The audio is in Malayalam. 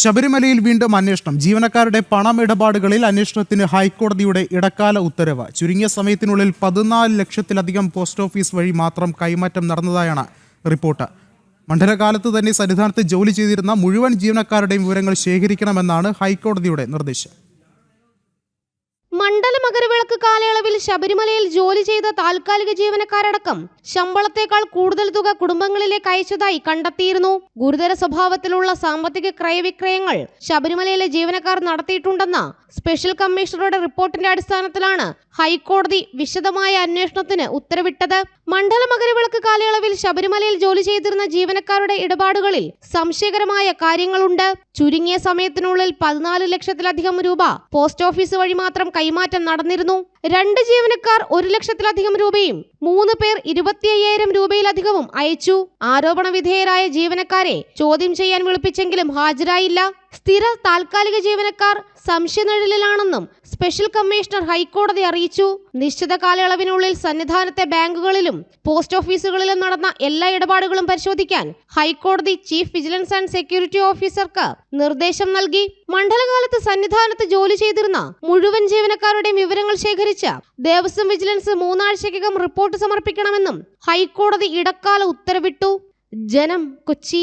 ശബരിമലയിൽ വീണ്ടും അന്വേഷണം. ജീവനക്കാരുടെ പണം ഇടപാടുകളിൽ അന്വേഷണത്തിന് ഹൈക്കോടതിയുടെ ഇടക്കാല ഉത്തരവ്. ചുരുങ്ങിയ സമയത്തിനുള്ളിൽ പതിനാല് ലക്ഷത്തിലധികം പോസ്റ്റ് ഓഫീസ് വഴി മാത്രം കൈമാറ്റം നടന്നതായാണ് റിപ്പോർട്ട്. മണ്ഡലകാലത്ത് തന്നെ സന്നിധാനത്ത് ജോലി ചെയ്തിരുന്ന മുഴുവൻ ജീവനക്കാരുടെയും വിവരങ്ങൾ ശേഖരിക്കണമെന്നാണ് ഹൈക്കോടതിയുടെ നിർദ്ദേശം. മണ്ഡല മകരവിളക്ക് കാലയളവിൽ ശബരിമലയിൽ ജോലി ചെയ്ത താൽക്കാലിക ജീവനക്കാരടക്കം ശമ്പളത്തേക്കാൾ കൂടുതൽ തുക കുടുംബങ്ങളിലേക്ക് അയച്ചതായി കണ്ടെത്തിയിരുന്നു. ഗുരുതര സ്വഭാവത്തിലുള്ള സാമ്പത്തിക ക്രയവിക്രയങ്ങൾ ശബരിമലയിലെ ജീവനക്കാർ നടത്തിയിട്ടുണ്ടെന്ന സ്പെഷ്യൽ കമ്മീഷണറുടെ റിപ്പോർട്ടിന്റെ അടിസ്ഥാനത്തിലാണ് ഹൈക്കോടതി വിശദമായ അന്വേഷണത്തിന് ഉത്തരവിട്ടത്. മണ്ഡല മകരവിളക്ക് കാലയളവിൽ ശബരിമലയിൽ ജോലി ചെയ്തിരുന്ന ജീവനക്കാരുടെ ഇടപാടുകളിൽ സംശയകരമായ കാര്യങ്ങളുണ്ട്. ചുരുങ്ങിയ സമയത്തിനുള്ളിൽ പതിനാല് ലക്ഷത്തിലധികം രൂപ പോസ്റ്റ് ഓഫീസ് വഴി മാത്രം കൈമാറ്റം നടന്നിരുന്നു. രണ്ട് ജീവനക്കാർ ഒരു ലക്ഷത്തിലധികം രൂപയും മൂന്ന് പേർ ഇരുപത്തി അയ്യായിരം രൂപയിലധികവും അയച്ചു. ആരോപണ വിധേയരായ ജീവനക്കാരെ ചോദ്യം ചെയ്യാൻ വിളിപ്പിച്ചെങ്കിലും ഹാജരായില്ല. സ്ഥിര താൽക്കാലിക ജീവനക്കാർ സംശയനിഴലിലാണെന്നും സ്പെഷ്യൽ കമ്മീഷണർ ഹൈക്കോടതി അറിയിച്ചു. നിശ്ചിത കാലയളവിനുള്ളിൽ സന്നിധാനത്തെ ബാങ്കുകളിലും പോസ്റ്റ് ഓഫീസുകളിലും നടന്ന എല്ലാ ഇടപാടുകളും പരിശോധിക്കാൻ ഹൈക്കോടതി ചീഫ് വിജിലൻസ് ആൻഡ് സെക്യൂരിറ്റി ഓഫീസർക്ക് നിർദ്ദേശം നൽകി. മണ്ഡലകാലത്ത് സന്നിധാനത്ത് ജോലി ചെയ്തിരുന്ന മുഴുവൻ ജീവനക്കാരുടെയും വിവരങ്ങൾ ശേഖരിച്ച് ദേവസ്വം വിജിലൻസ് മൂന്നാഴ്ചയ്ക്കകം റിപ്പോർട്ട് സമർപ്പിക്കണമെന്നും ഹൈക്കോടതി ഇടക്കാല ഉത്തരവിട്ടു. ജനം കൊച്ചി.